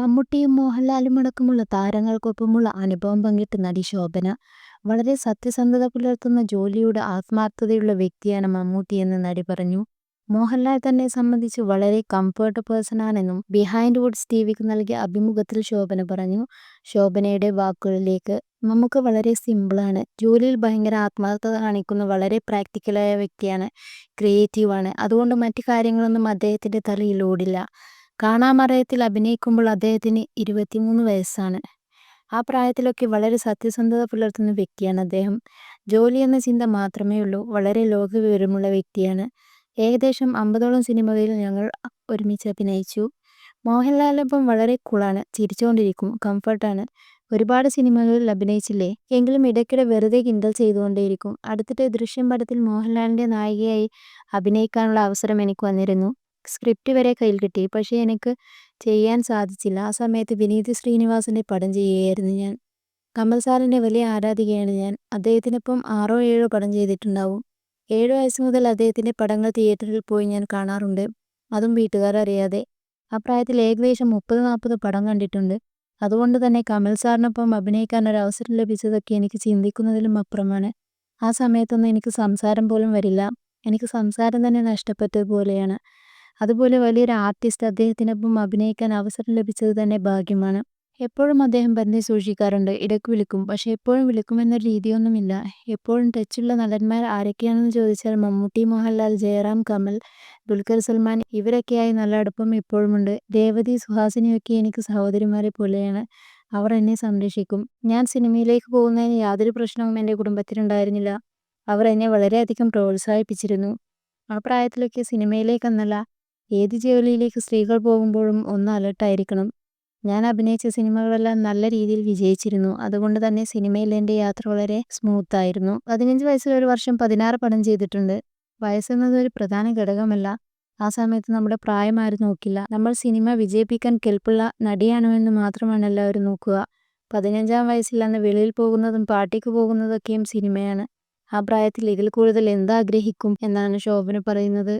മമ്മൂട്ടിയും മോഹൻലാലും അടക്കമുള്ള താരങ്ങൾക്കൊപ്പമുള്ള അനുഭവം പങ്കിട്ട നടി ശോഭന. വളരെ സത്യസന്ധത പുലർത്തുന്ന ജോലിയോട് ആത്മാർത്ഥതയുള്ള വ്യക്തിയാണ് മമ്മൂട്ടിയെന്ന് നടി പറഞ്ഞു. മോഹൻലാൽ തന്നെ സംബന്ധിച്ച് വളരെ കംഫർട്ട് പേഴ്സണാണെന്നും ബിഹൈൻഡ് വുഡ്സ് ടിവിക്ക് നൽകിയ അഭിമുഖത്തിൽ ശോഭന പറഞ്ഞു. ശോഭനയുടെ വാക്കുകളിലേക്ക്. മമ്മൂക്ക വളരെ സിമ്പിളാണ്. ജോലിയിൽ ഭയങ്കര ആത്മാർത്ഥത കാണിക്കുന്ന വളരെ പ്രാക്ടിക്കലായ വ്യക്തിയാണ്. ക്രിയേറ്റീവാണ്. അതുകൊണ്ട് മറ്റ് കാര്യങ്ങളൊന്നും അദ്ദേഹത്തിന്റെ തലയിൽ ഓടില്ല. കാണാമറയത്തിൽ അഭിനയിക്കുമ്പോൾ അദ്ദേഹത്തിന് ഇരുപത്തിമൂന്ന് വയസ്സാണ്. ആ പ്രായത്തിലൊക്കെ വളരെ സത്യസന്ധത പുലർത്തുന്ന വ്യക്തിയാണ് അദ്ദേഹം. ജോലി എന്ന ചിന്ത മാത്രമേ ഉള്ളൂ വളരെ ലോകവിവരമുള്ള വ്യക്തിയാണ്. ഏകദേശം അമ്പതോളം സിനിമകളിൽ ഞങ്ങൾ ഒരുമിച്ച് അഭിനയിച്ചു. മോഹൻലാലിനൊപ്പം വളരെ കൂളാണ്. ചിരിച്ചുകൊണ്ടിരിക്കും. കംഫർട്ടാണ്. ഒരുപാട് സിനിമകളിൽ അഭിനയിച്ചില്ലേ. എങ്കിലും ഇടയ്ക്കിടെ വെറുതെ കിണ്ടൽ ചെയ്തുകൊണ്ടേയിരിക്കും. അടുത്തിടെ ദൃശ്യം പടത്തിൽ മോഹൻലാലിന്റെ നായികയായി അഭിനയിക്കാനുള്ള അവസരം എനിക്ക് വന്നിരുന്നു. സ്ക്രിപ്റ്റ് വരെ കയ്യിൽ കിട്ടി. പക്ഷേ എനിക്ക് ചെയ്യാൻ സാധിച്ചില്ല. ആ സമയത്ത് വിനീത് ശ്രീനിവാസന്റെ പടം ചെയ്യുകയായിരുന്നു ഞാൻ. കമൽ സാറിന്റെ വലിയ ആരാധികയാണ് ഞാൻ. അദ്ദേഹത്തിനൊപ്പം ആറോ ഏഴോ പടം ചെയ്തിട്ടുണ്ടാവും. ഏഴ് വയസ്സ് മുതൽ അദ്ദേഹത്തിന്റെ പടങ്ങൾ തിയേറ്ററിൽ പോയി ഞാൻ കാണാറുണ്ട്. അതും വീട്ടുകാർ അറിയാതെ. ആ പ്രായത്തിൽ ഏകദേശം മുപ്പത് നാൽപ്പത് പടം കണ്ടിട്ടുണ്ട്. അതുകൊണ്ട് തന്നെ കമൽ സാറിനൊപ്പം അഭിനയിക്കാൻ ഒരു അവസരം ലഭിച്ചതൊക്കെ എനിക്ക് ചിന്തിക്കുന്നതിലും അപ്പുറമാണ്. ആ സമയത്തൊന്നും എനിക്ക് സംസാരം പോലും വരില്ല. എനിക്ക് സംസാരം തന്നെ നഷ്ടപ്പെട്ടത് പോലെയാണ്. അതുപോലെ വലിയൊരു ആർട്ടിസ്റ്റ് അദ്ദേഹത്തിനൊപ്പം അഭിനയിക്കാൻ അവസരം ലഭിച്ചത് തന്നെ ഭാഗ്യമാണ്. എപ്പോഴും അദ്ദേഹം ബന്ധം സൂക്ഷിക്കാറുണ്ട്. ഇടയ്ക്ക് വിളിക്കും. പക്ഷേ എപ്പോഴും വിളിക്കുമെന്ന രീതിയൊന്നുമില്ല. എപ്പോഴും ടച്ചുള്ള നടന്മാർ ആരൊക്കെയാണെന്ന് ചോദിച്ചാൽ മമ്മൂട്ടി, മോഹൻലാൽ, ജയറാം, കമൽ, ദുൽഖർ സൽമാൻ ഇവരൊക്കെയായി നല്ല അടുപ്പം ഇപ്പോഴുമുണ്ട്. രേവതി, സുഹാസിനിയൊക്കെ എനിക്ക് സഹോദരിമാരെ പോലെയാണ്. അവർ എന്നെ സംരക്ഷിക്കും. ഞാൻ സിനിമയിലേക്ക് പോകുന്നതിന് യാതൊരു പ്രശ്നവും എന്റെ കുടുംബത്തിനുണ്ടായിരുന്നില്ല. അവർ എന്നെ വളരെയധികം പ്രോത്സാഹിപ്പിച്ചിരുന്നു. ആ പ്രായത്തിലൊക്കെ സിനിമയിലേക്കെന്നല്ല ഏത് ജോലിയിലേക്ക് സ്ത്രീകൾ പോകുമ്പോഴും ഒന്ന് അലർട്ടായിരിക്കണം. ഞാൻ അഭിനയിച്ച സിനിമകളെല്ലാം നല്ല രീതിയിൽ വിജയിച്ചിരുന്നു. അതുകൊണ്ട് തന്നെ സിനിമയിൽ എന്റെ യാത്ര വളരെ സ്മൂത്തായിരുന്നു. പതിനഞ്ച് വയസ്സിൽ ഒരു വർഷം പതിനാറ് പടം ചെയ്തിട്ടുണ്ട്. വയസ്സെന്നത് ഒരു പ്രധാന ഘടകമല്ല. ആ സമയത്ത് നമ്മുടെ പ്രായം ആരും നോക്കില്ല. നമ്മൾ സിനിമ വിജയിപ്പിക്കാൻ കെൽപ്പുള്ള നടിയാണോ എന്ന് മാത്രമാണ് എല്ലാവരും നോക്കുക. പതിനഞ്ചാം വയസ്സിൽ അന്ന് വെളിയിൽ പോകുന്നതും പാർട്ടിക്ക് പോകുന്നതൊക്കെയും സിനിമയാണ്. ആ പ്രായത്തിൽ ഇതിൽ കൂടുതൽ എന്താഗ്രഹിക്കും എന്നാണ് ശോഭന പറയുന്നത്.